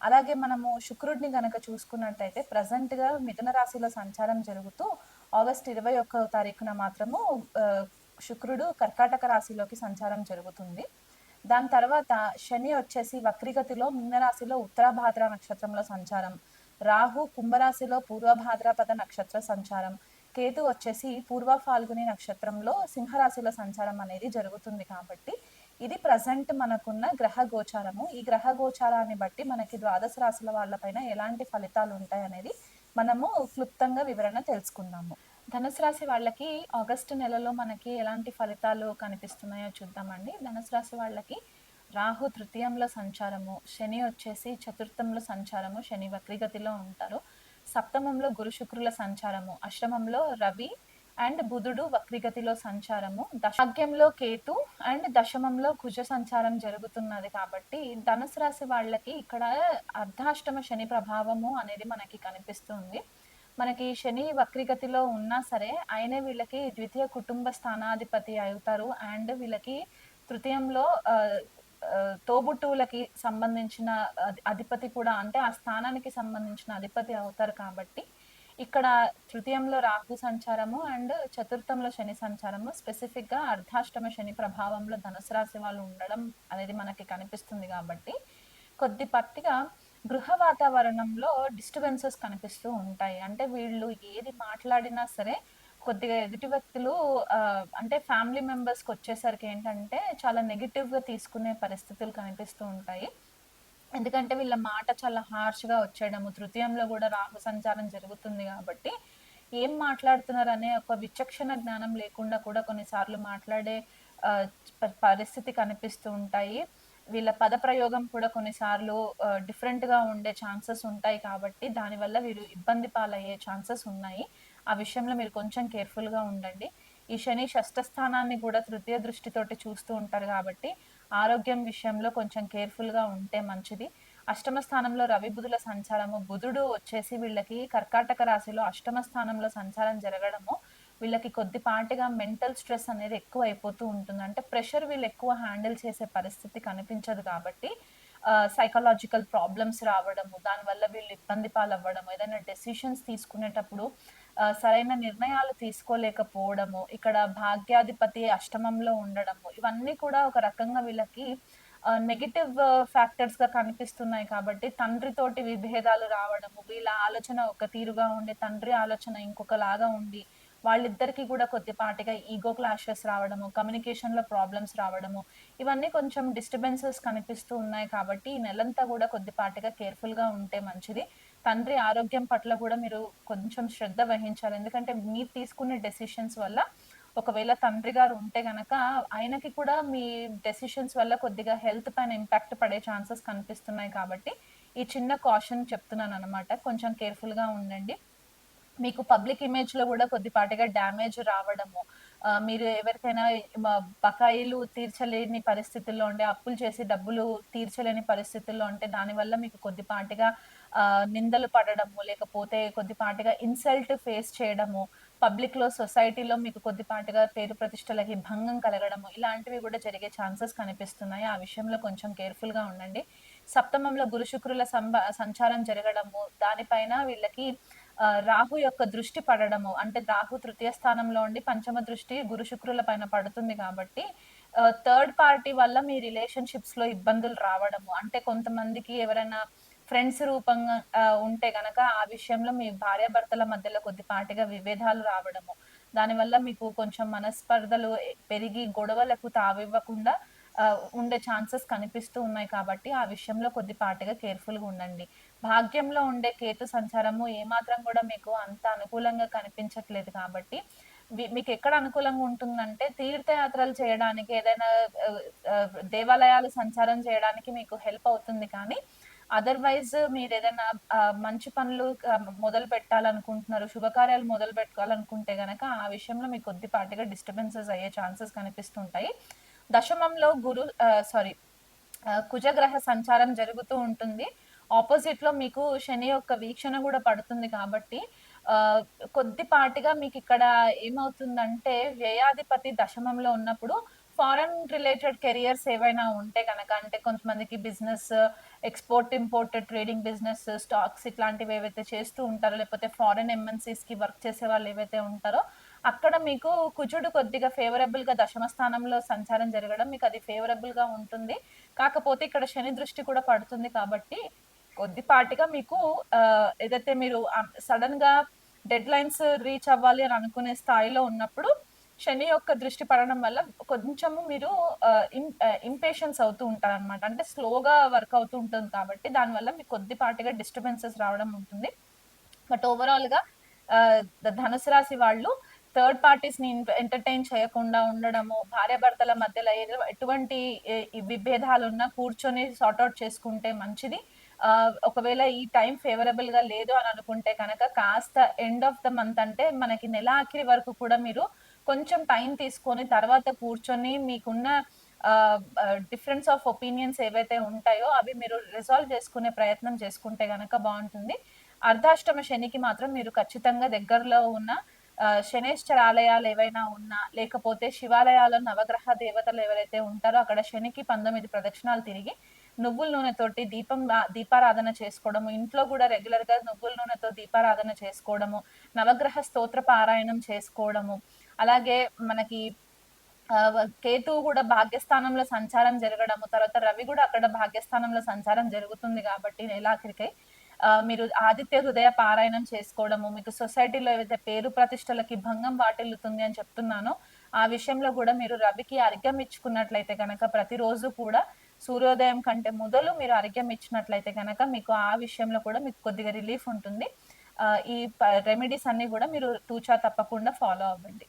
అలాగే మనము శుక్రుడిని గనక చూసుకున్నట్టయితే ప్రజెంట్గా మిథున రాశిలో సంచారం జరుగుతూ ఆగస్ట్ ఇరవై ఒక్క తారీఖున మాత్రము శుక్రుడు కర్కాటక రాశిలోకి సంచారం జరుగుతుంది. దాని తర్వాత శని వచ్చేసి వక్రిగతిలో మీనరాశిలో ఉత్తరాభాద్ర నక్షత్రంలో సంచారం. రాహు కుంభరాశిలో పూర్వభాద్రపద నక్షత్ర సంచారం. కేతు వచ్చేసి పూర్వ ఫాల్గుని నక్షత్రంలో సింహరాశిలో సంచారం అనేది జరుగుతుంది కాబట్టి ఇది ప్రజెంట్ మనకున్న గ్రహ గోచారము. ఈ గ్రహ గోచారాన్ని బట్టి మనకి ద్వాదశ రాశుల వాళ్ళపైన ఎలాంటి ఫలితాలు ఉంటాయి అనేది మనము క్లుప్తంగా వివరణ తెలుసుకుందాము. ధనుసు రాశి వాళ్ళకి ఆగస్టు నెలలో మనకి ఎలాంటి ఫలితాలు కనిపిస్తున్నాయో చూద్దామండి. ధనుసు రాశి వాళ్ళకి రాహు తృతీయంలో సంచారము శని వచ్చేసి చతుర్థంలో సంచారము శని వక్రిగతిలో ఉంటారు. సప్తమంలో గురు శుక్రుల సంచారము అష్టమంలో రవి అండ్ బుధుడు వక్రిగతిలో సంచారము దశాగ్యంలో కేతు అండ్ దశమంలో కుజ సంచారం జరుగుతున్నది కాబట్టి ధనుసు రాశి వాళ్ళకి ఇక్కడ అర్ధాష్టమ శని ప్రభావము అనేది మనకి కనిపిస్తుంది. మనకి శని వక్రిగతిలో ఉన్నా సరే ఆయనే వీళ్ళకి ద్వితీయ కుటుంబ స్థానాధిపతి అవుతారు అండ్ వీళ్ళకి తృతీయంలో తోబుట్టువులకి సంబంధించిన అధిపతి కూడా అంటే ఆ స్థానానికి సంబంధించిన అధిపతి అవుతారు కాబట్టి ఇక్కడ తృతీయంలో రాహు సంచారము అండ్ చతుర్థంలో శని సంచారము. స్పెసిఫిక్గా అర్ధాష్టమ శని ప్రభావంలో ధనుసు రాశి వాళ్ళు ఉండడం అనేది మనకి కనిపిస్తుంది కాబట్టి కొద్దిపట్టిగా గృహ వాతావరణంలో డిస్టర్బెన్సెస్ కనిపిస్తూ ఉంటాయి. అంటే వీళ్ళు ఏది మాట్లాడినా సరే కొద్దిగా ఎదుటి వ్యక్తులు అంటే ఫ్యామిలీ మెంబర్స్కి వచ్చేసరికి ఏంటంటే చాలా నెగిటివ్గా తీసుకునే పరిస్థితులు కనిపిస్తూ ఉంటాయి. ఎందుకంటే వీళ్ళ మాట చాలా హార్ష్గా వచ్చేయడము. తృతీయంలో కూడా రాహు సంచారం జరుగుతుంది కాబట్టి ఏం మాట్లాడుతున్నారు అనే ఒక విచక్షణ జ్ఞానం లేకుండా కూడా కొన్నిసార్లు మాట్లాడే ప- పరిస్థితి కనిపిస్తూ ఉంటాయి. వీళ్ళ పద ప్రయోగం కూడా కొన్నిసార్లు డిఫరెంట్గా ఉండే ఛాన్సెస్ ఉంటాయి కాబట్టి దానివల్ల వీరు ఇబ్బంది పాలయ్యే ఛాన్సెస్ ఉన్నాయి. ఆ విషయంలో మీరు కొంచెం కేర్ఫుల్గా ఉండండి. ఈ శని షష్ఠ స్థానాన్ని కూడా తృతీయ దృష్టితోటి చూస్తూ ఉంటారు కాబట్టి ఆరోగ్యం విషయంలో కొంచెం కేర్ఫుల్గా ఉంటే మంచిది. అష్టమ స్థానంలో రవి బుధుల సంచారము బుధుడు వచ్చేసి వీళ్ళకి కర్కాటక రాశిలో అష్టమ స్థానంలో సంచారం జరగడము వీళ్ళకి కొద్దిపాటిగా మెంటల్ స్ట్రెస్ అనేది ఎక్కువ అయిపోతూ ఉంటుంది. అంటే ప్రెషర్ వీళ్ళు ఎక్కువ హ్యాండిల్ చేసే పరిస్థితి కనిపించదు కాబట్టి సైకలాజికల్ ప్రాబ్లమ్స్ రావడము దానివల్ల వీళ్ళు ఇబ్బంది పాలవ్వడము ఏదైనా డెసిషన్స్ తీసుకునేటప్పుడు సరైన నిర్ణయాలు తీసుకోలేకపోవడము ఇక్కడ భాగ్యాధిపతి అష్టమంలో ఉండడము ఇవన్నీ కూడా ఒక రకంగా వీళ్ళకి నెగిటివ్ ఫ్యాక్టర్స్గా కనిపిస్తున్నాయి కాబట్టి తండ్రితోటి విభేదాలు రావడము వీళ్ళ ఆలోచన ఒక తీరుగా ఉండి తండ్రి ఆలోచన ఇంకొకలాగా ఉండి వాళ్ళిద్దరికీ కూడా కొద్దిపాటిగా ఈగో క్లాషెస్ రావడము కమ్యూనికేషన్లో ప్రాబ్లమ్స్ రావడము ఇవన్నీ కొంచెం డిస్టర్బెన్సెస్ కనిపిస్తూ ఉన్నాయి కాబట్టి ఈ నెలంతా కూడా కొద్దిపాటిగా కేర్ఫుల్గా ఉంటే మంచిది. తండ్రి ఆరోగ్యం పట్ల కూడా మీరు కొంచెం శ్రద్ధ వహించాలి. ఎందుకంటే మీరు తీసుకునే డెసిషన్స్ వల్ల ఒకవేళ తండ్రి గారు ఉంటే గనక ఆయనకి కూడా మీ డెసిషన్స్ వల్ల కొద్దిగా హెల్త్ పైన ఇంపాక్ట్ పడే ఛాన్సెస్ కనిపిస్తున్నాయి కాబట్టి ఈ చిన్న కాషన్ చెప్తున్నాను అనమాట కొంచెం కేర్ఫుల్గా ఉండండి. మీకు పబ్లిక్ ఇమేజ్లో కూడా కొద్దిపాటిగా డ్యామేజ్ రావడము మీరు ఎవరికైనా బకాయిలు తీర్చలేని పరిస్థితుల్లో ఉండే అప్పులు చేసి డబ్బులు తీర్చలేని పరిస్థితుల్లో ఉంటే దానివల్ల మీకు కొద్దిపాటిగా నిందలు పడడము లేకపోతే కొద్దిపాటిగా ఇన్సల్ట్ ఫేస్ చేయడము పబ్లిక్లో సొసైటీలో మీకు కొద్దిపాటిగా పేరు ప్రతిష్టలకి భంగం కలగడము ఇలాంటివి కూడా జరిగే ఛాన్సెస్ కనిపిస్తున్నాయి. ఆ విషయంలో కొంచెం కేర్ఫుల్గా ఉండండి. సప్తమంలో గురు శుక్రుల సంబ సంచారం జరగడము దానిపైన వీళ్ళకి రాహు యొక్క దృష్టి పడడము అంటే రాహు తృతీయ స్థానంలో ఉండి పంచమ దృష్టి గురు శుక్రుల పైన పడుతుంది కాబట్టి థర్డ్ పార్టీ వల్ల మీ రిలేషన్షిప్స్లో ఇబ్బందులు రావడము అంటే కొంతమందికి ఎవరైనా ఫ్రెండ్స్ రూపంగా ఉంటే కనుక ఆ విషయంలో మీ భార్యాభర్తల మధ్యలో కొద్దిపాటిగా విభేదాలు రావడము. దానివల్ల మీకు కొంచెం మనస్పర్ధలు పెరిగి గొడవలకు తావివ్వకుండా ఉండే ఛాన్సెస్ కనిపిస్తూ ఉన్నాయి కాబట్టి ఆ విషయంలో కొద్దిపాటిగా కేర్ఫుల్గా ఉండండి. భాగ్యంలో ఉండే కేతు సంచారము ఏమాత్రం కూడా మీకు అంత అనుకూలంగా కనిపించట్లేదు కాబట్టి మీకు ఎక్కడ అనుకూలంగా ఉంటుందంటే తీర్థయాత్రలు చేయడానికి ఏదైనా దేవాలయాలు సంచారం చేయడానికి మీకు హెల్ప్ అవుతుంది కానీ అదర్వైజ్ మీరు ఏదైనా మంచి పనులు మొదలు పెట్టాలనుకుంటున్నారు శుభకార్యాలు మొదలు పెట్టుకోవాలనుకుంటే గనక ఆ విషయంలో మీకు కొద్దిపాటిగా డిస్టర్బెన్సెస్ అయ్యే ఛాన్సెస్ కనిపిస్తుంటాయి. దశమంలో గురు సారీ కుజగ్రహ సంచారం జరుగుతూ ఉంటుంది. ఆపోజిట్లో మీకు శని యొక్క వీక్షణ కూడా పడుతుంది కాబట్టి కొద్దిపాటిగా మీకు ఇక్కడ ఏమవుతుందంటే వ్యయాధిపతి దశమంలో ఉన్నప్పుడు ఫారెన్ రిలేటెడ్ కెరియర్స్ ఏవైనా ఉంటే కనుక అంటే కొంతమందికి business export import trading business stocks ఇట్లాంటివి ఏవైతే చేస్తూ ఉంటారో లేకపోతే ఫారెన్ ఎంఎన్సీస్కి వర్క్ చేసే వాళ్ళు ఏవైతే ఉంటారో అక్కడ మీకు కుజుడు కొద్దిగా ఫేవరబుల్గా దశమ స్థానంలో సంచారం జరగడం మీకు అది ఫేవరబుల్గా ఉంటుంది. కాకపోతే ఇక్కడ శని దృష్టి కూడా పడుతుంది కాబట్టి కొద్దిపాటిగా మీకు ఏదైతే మీరు సడన్గా డెడ్ లైన్స్ రీచ్ అవ్వాలి అని అనుకునే స్థాయిలో ఉన్నప్పుడు శని యొక్క దృష్టి పడడం వల్ల కొంచెము మీరు ఇంపేషన్స్ అవుతూ ఉంటారు అనమాట అంటే స్లోగా వర్క్ అవుతూ ఉంటుంది కాబట్టి దానివల్ల మీకు కొద్దిపాటిగా డిస్టర్బెన్సెస్ రావడం ఉంటుంది. బట్ ఓవరాల్గా ధనుసు రాశి వాళ్ళు థర్డ్ పార్టీస్ని ఎంటర్టైన్ చేయకుండా ఉండడము భార్యాభర్తల మధ్యలో ఏదో ఎటువంటి విభేదాలు ఉన్నా కూర్చొని సార్ట్అవుట్ చేసుకుంటే మంచిది. ఒకవేళ ఈ టైం ఫేవరబుల్గా లేదు అని అనుకుంటే కనుక కాస్త ఎండ్ ఆఫ్ ద మంత్ అంటే మనకి నెల ఆఖరి వరకు కూడా మీరు కొంచెం టైం తీసుకొని తర్వాత కూర్చొని మీకున్న డిఫరెన్స్ ఆఫ్ ఒపీనియన్స్ ఏవైతే ఉంటాయో అవి మీరు రిజాల్వ్ చేసుకునే ప్రయత్నం చేసుకుంటే గనక బాగుంటుంది. అర్ధాష్టమ శనికి మాత్రం మీరు ఖచ్చితంగా దగ్గరలో ఉన్న శనేశ్వర ఆలయాలు ఏవైనా ఉన్నా లేకపోతే శివాలయాల నవగ్రహ దేవతలు ఎవరైతే ఉంటారో అక్కడ శనికి పంతొమ్మిది ప్రదక్షిణాలు తిరిగి నువ్వుల నూనెతోటి దీపం దీపారాధన చేసుకోవడము ఇంట్లో కూడా రెగ్యులర్గా నువ్వుల నూనెతో దీపారాధన చేసుకోవడము నవగ్రహ స్తోత్ర పారాయణం చేసుకోవడము అలాగే మనకి కేతు కూడా భాగ్యస్థానంలో సంచారం జరగడము తర్వాత రవి కూడా అక్కడ భాగ్యస్థానంలో సంచారం జరుగుతుంది కాబట్టి నెలాఖరికై మీరు ఆదిత్య హృదయ పారాయణం చేసుకోవడము మీకు సొసైటీలో ఏవైతే పేరు ప్రతిష్టలకి భంగం వాటిల్లుతుంది అని చెప్తున్నానో ఆ విషయంలో కూడా మీరు రవికి అర్ఘ్యం ఇచ్చుకున్నట్లయితే కనుక ప్రతిరోజు కూడా సూర్యోదయం కంటే మొదలు మీరు అర్ఘ్యం ఇచ్చినట్లయితే కనుక మీకు ఆ విషయంలో కూడా మీకు కొద్దిగా రిలీఫ్ ఉంటుంది. ఈ రెమెడీస్ అన్ని కూడా మీరు తూచా తప్పకుండా ఫాలో అవ్వండి.